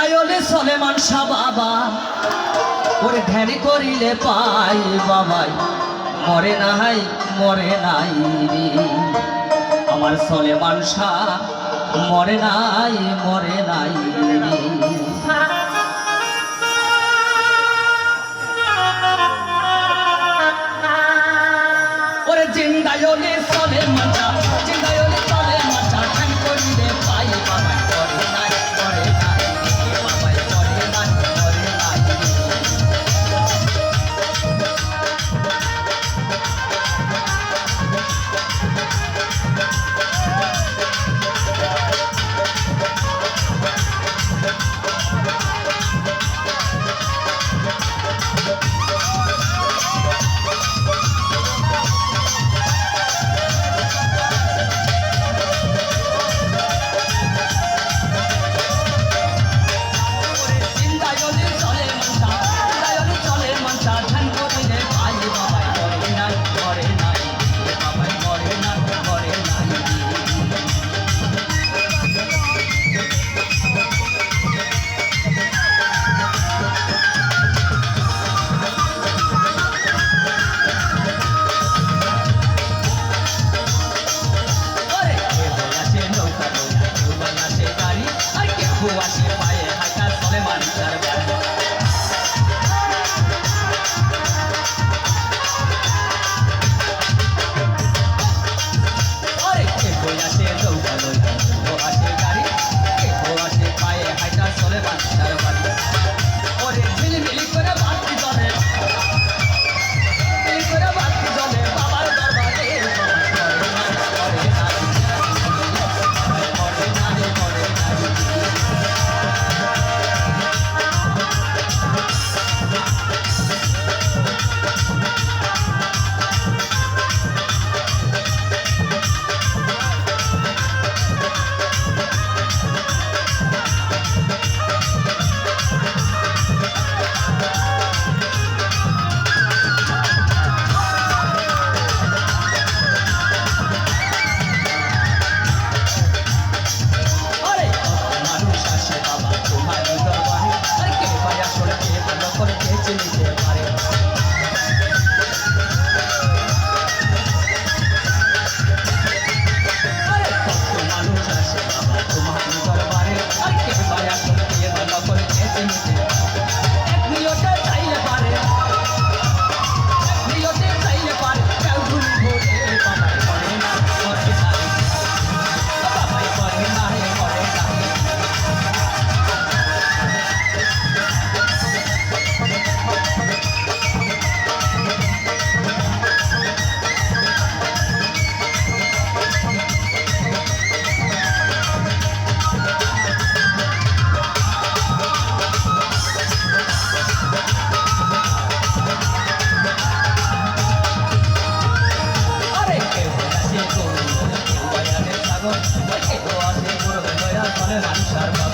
গায়লে সলেমান শাহ বাবা। ওরে ধ্যান করিলে পাই বাবাই। মরে নাই মরে নাই রে। আমার সলেমান শাহ, মরে নাই মরে নাই রে। জিন্দায়লে বাংলার